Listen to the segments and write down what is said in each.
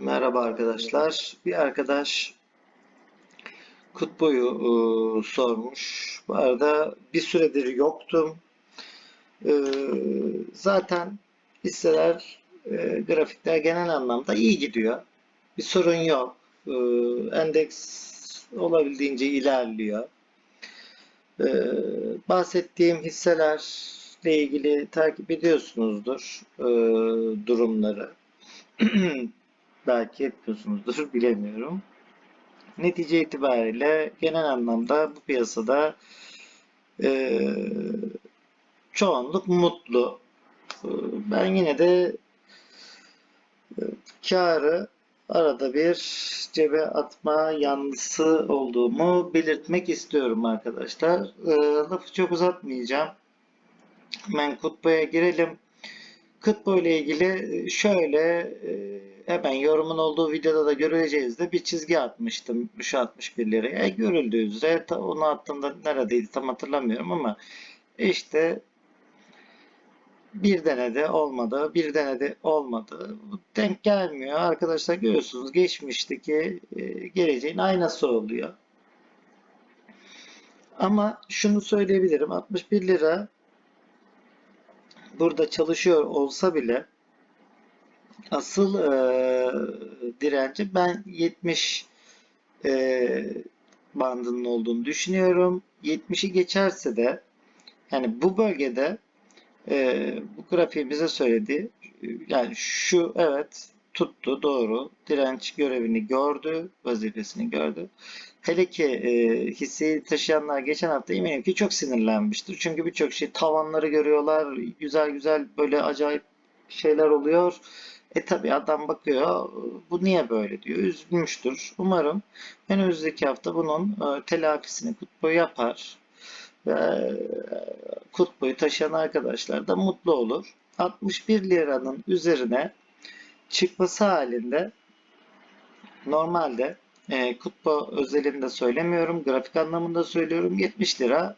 Merhaba arkadaşlar. Bir arkadaş Kutbu'yu e, sormuş. Bu arada bir süredir yoktum. E, zaten hisseler, e, grafikler genel anlamda iyi gidiyor. Bir sorun yok. E, endeks olabildiğince ilerliyor. E, bahsettiğim hisselerle ilgili takip ediyorsunuzdur e, durumları. belki yapıyorsunuzdur bilemiyorum. Netice itibariyle genel anlamda bu piyasada e, çoğunluk mutlu. E, ben yine de e, karı arada bir cebe atma yanlısı olduğumu belirtmek istiyorum arkadaşlar. E, lafı çok uzatmayacağım. Hemen Kutbu'ya girelim. Kutbu ile ilgili şöyle e, hemen yorumun olduğu videoda da göreceğiz de bir çizgi atmıştım şu 61 liraya. E, görüldüğü üzere onu attığımda neredeydi tam hatırlamıyorum ama işte bir denede olmadı, bir denede olmadı. Bu denk gelmiyor. Arkadaşlar görüyorsunuz geçmişteki e, geleceğin aynası oluyor. Ama şunu söyleyebilirim. 61 lira burada çalışıyor olsa bile asıl e, direnci ben 70 e, bandının olduğunu düşünüyorum. 70'i geçerse de yani bu bölgede e, bu grafiği bize söyledi. Yani şu evet tuttu doğru. Direnç görevini gördü. Vazifesini gördü. Hele ki e, hisseyi taşıyanlar geçen hafta eminim ki çok sinirlenmiştir. Çünkü birçok şey tavanları görüyorlar. Güzel güzel böyle acayip şeyler oluyor. E tabi adam bakıyor bu niye böyle diyor. Üzülmüştür. Umarım önümüzdeki hafta bunun e, telafisini Kutbu yapar. Ve e, Kutbu'yu taşıyan arkadaşlar da mutlu olur. 61 liranın üzerine çıkması halinde normalde e, Kutbu özelinde söylemiyorum. Grafik anlamında söylüyorum. 70 lira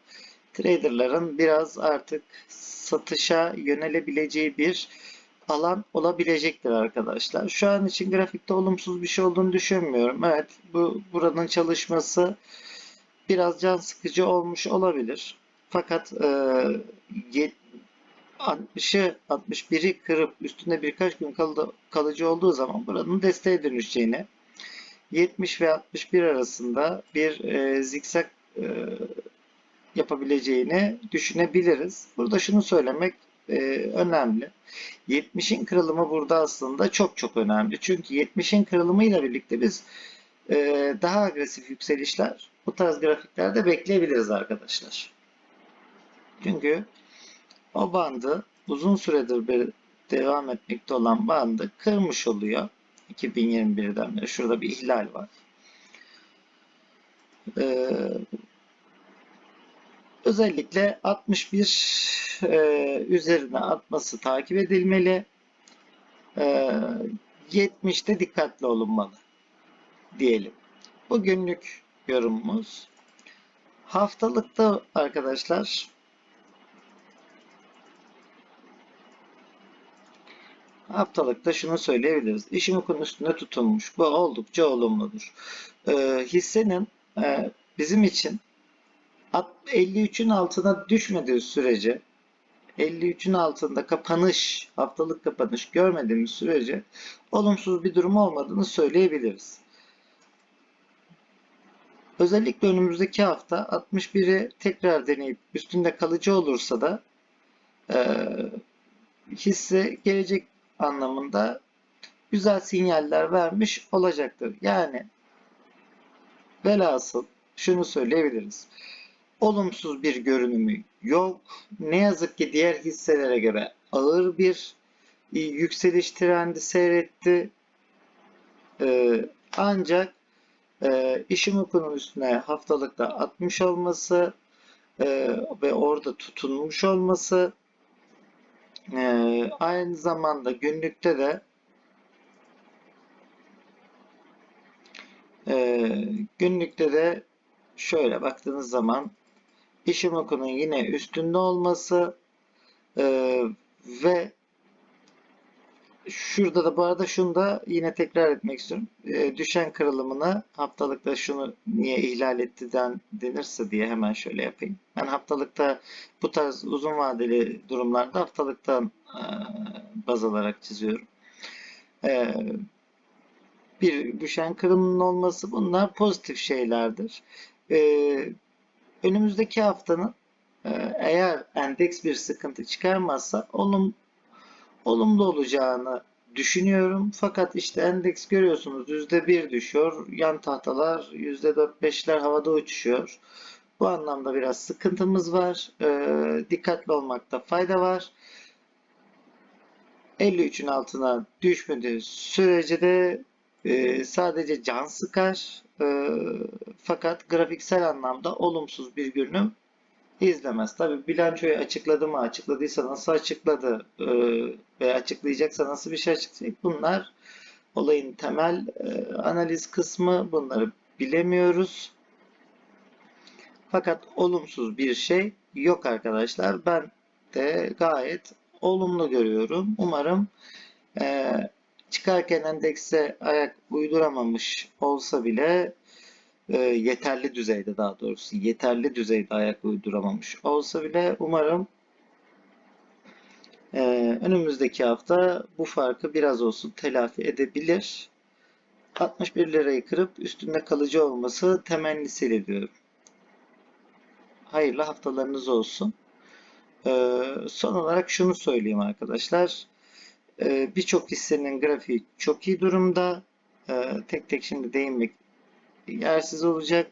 traderların biraz artık satışa yönelebileceği bir alan olabilecektir arkadaşlar. Şu an için grafikte olumsuz bir şey olduğunu düşünmüyorum. Evet bu buranın çalışması biraz can sıkıcı olmuş olabilir. Fakat e, 60'ı 61'i kırıp üstünde birkaç gün kal kalıcı olduğu zaman buranın desteğe dönüşeceğini 70 ve 61 arasında bir e, zikzak e, yapabileceğini düşünebiliriz. Burada şunu söylemek e, önemli. 70'in kırılımı burada aslında çok çok önemli. Çünkü 70'in kırılımıyla birlikte biz e, daha agresif yükselişler bu tarz grafiklerde bekleyebiliriz arkadaşlar. Çünkü o bandı uzun süredir bir devam etmekte olan bandı kırmış oluyor. 2021'den beri şurada bir ihlal var. Ee, özellikle 61 e, üzerine atması takip edilmeli. E, 70'te dikkatli olunmalı diyelim. Bugünlük yorumumuz. Haftalıkta arkadaşlar haftalıkta şunu söyleyebiliriz. İşimokun üstünde tutulmuş. Bu oldukça olumludur. E, hissenin e, bizim için 53'ün altına düşmediği sürece 53'ün altında kapanış, haftalık kapanış görmediğimiz sürece olumsuz bir durum olmadığını söyleyebiliriz. Özellikle önümüzdeki hafta 61'i tekrar deneyip üstünde kalıcı olursa da e, hisse gelecek anlamında güzel sinyaller vermiş olacaktır. Yani velhasıl şunu söyleyebiliriz olumsuz bir görünümü yok. Ne yazık ki diğer hisselere göre ağır bir e, yükseliş trendi seyretti. Ee, ancak e, Ishimoku'nun üstüne haftalıkta atmış olması e, ve orada tutunmuş olması e, aynı zamanda günlükte de e, günlükte de şöyle baktığınız zaman Ishimoku'nun yine üstünde olması e, ve Şurada da bu arada şunu da yine tekrar etmek istiyorum. Ee, düşen kırılımını haftalıkta şunu niye ihlal etti den, denirse diye hemen şöyle yapayım. Ben haftalıkta bu tarz uzun vadeli durumlarda haftalıktan e, baz alarak çiziyorum. Ee, bir düşen kırılımın olması bunlar pozitif şeylerdir. Ee, önümüzdeki haftanın e, eğer endeks bir sıkıntı çıkarmazsa olum, olumlu olacağını düşünüyorum. Fakat işte endeks görüyorsunuz %1 düşüyor. Yan tahtalar %4-5'ler havada uçuşuyor. Bu anlamda biraz sıkıntımız var. Ee, dikkatli olmakta fayda var. 53'ün altına düşmediği sürece de e, sadece can sıkar. E, fakat grafiksel anlamda olumsuz bir görünüm izlemez. Tabi bilançoyu açıkladı mı, açıkladıysa nasıl açıkladı e, ve açıklayacaksa nasıl bir şey açıklayacak bunlar olayın temel e, analiz kısmı bunları bilemiyoruz. Fakat olumsuz bir şey yok arkadaşlar. Ben de gayet olumlu görüyorum. Umarım e, çıkarken endekse ayak uyduramamış olsa bile e, yeterli düzeyde daha doğrusu yeterli düzeyde ayak uyduramamış olsa bile umarım e, önümüzdeki hafta bu farkı biraz olsun telafi edebilir. 61 lirayı kırıp üstünde kalıcı olması temennisiyle diyorum. Hayırlı haftalarınız olsun. E, son olarak şunu söyleyeyim arkadaşlar. E, Birçok hissenin grafiği çok iyi durumda. E, tek tek şimdi değinmek yersiz olacak.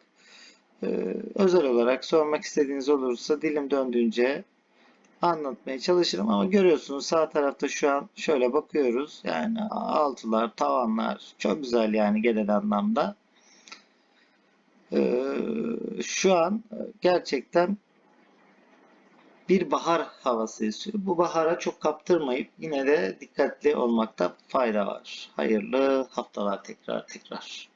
Ee, özel olarak sormak istediğiniz olursa dilim döndüğünce anlatmaya çalışırım ama görüyorsunuz sağ tarafta şu an şöyle bakıyoruz. Yani altılar, tavanlar çok güzel yani genel anlamda. Ee, şu an gerçekten bir bahar havası esiyor. Bu bahara çok kaptırmayıp yine de dikkatli olmakta fayda var. Hayırlı haftalar tekrar tekrar.